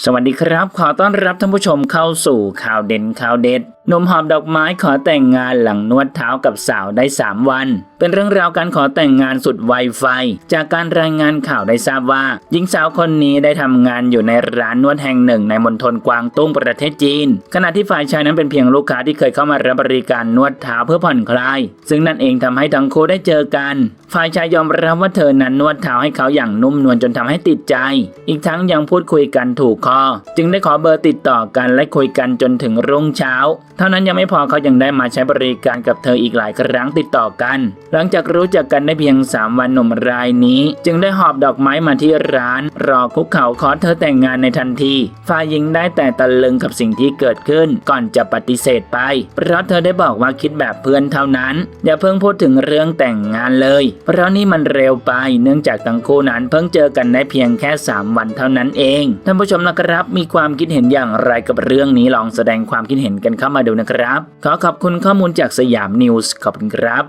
สวัสดีครับ ขอต้อนรับท่านผู้ชมเข้าสู่ข่าวเด่นข่าวเด็ดหนุ่มหอบดอกไม้ขอแต่งงานหลังนวดเท้ากับสาวได้ 3 วัน เป็นเรื่องราวการขอแต่งงานสุดไวไฟ จากการรายงานข่าวได้ทราบว่า หญิงสาวคนนี้ได้ทำงานอยู่ในร้านนวดแห่งหนึ่ง ในมณฑลกวางตุ้งประเทศจีน ขณะที่ฝ่ายชายนั้นเป็นเพียงลูกค้าที่เคยเข้ามารับบริการนวดเท้าเพื่อผ่อนคลาย ซึ่งนั่นเองทำให้ทั้งคู่ได้เจอกัน ฝ่ายชายยอมรับว่าเธอนั้นนวดเท้าให้เขาอย่างนุ่มนวลจนทำให้ติดใจ อีกทั้งยังพูดคุยกันถูกคอ จึงได้ขอเบอร์ติดต่อกันและคุยกันจนถึงรุ่งเช้า เท่านั้นยังไม่พอเขายังได้มาใช้บริการกับเธออีกหลายครั้งติดต่อกัน หลังจากรู้จักกันได้เพียง 3 วันหนุ่มรายนี้ จึงได้หอบดอกไม้มาที่ร้าน รอคุกเข่าขอเธอแต่งงานในทันทีฝ่ายหญิงได้แต่ตะลึงกับสิ่งที่เกิดขึ้น ก่อนจะปฏิเสธไป เพราะเธอได้บอกว่าคิดแบบเพื่อนเท่านั้น อย่าเพิ่งพูดถึงเรื่องแต่งงานเลยเพราะนี่มันเร็วไปเนื่องจากทั้งคู่นั้นเพิ่งเจอกันได้เพียงแค่ 3 วันเท่านั้นเอง ท่านผู้ชมนะครับมีความคิดเห็นอย่างไรกับเรื่องนี้ลองแสดงความคิดเห็นกันเข้ามาดูนะครับ ขอขอบคุณข้อมูลจากสยามนิวส์ขอบคุณครับ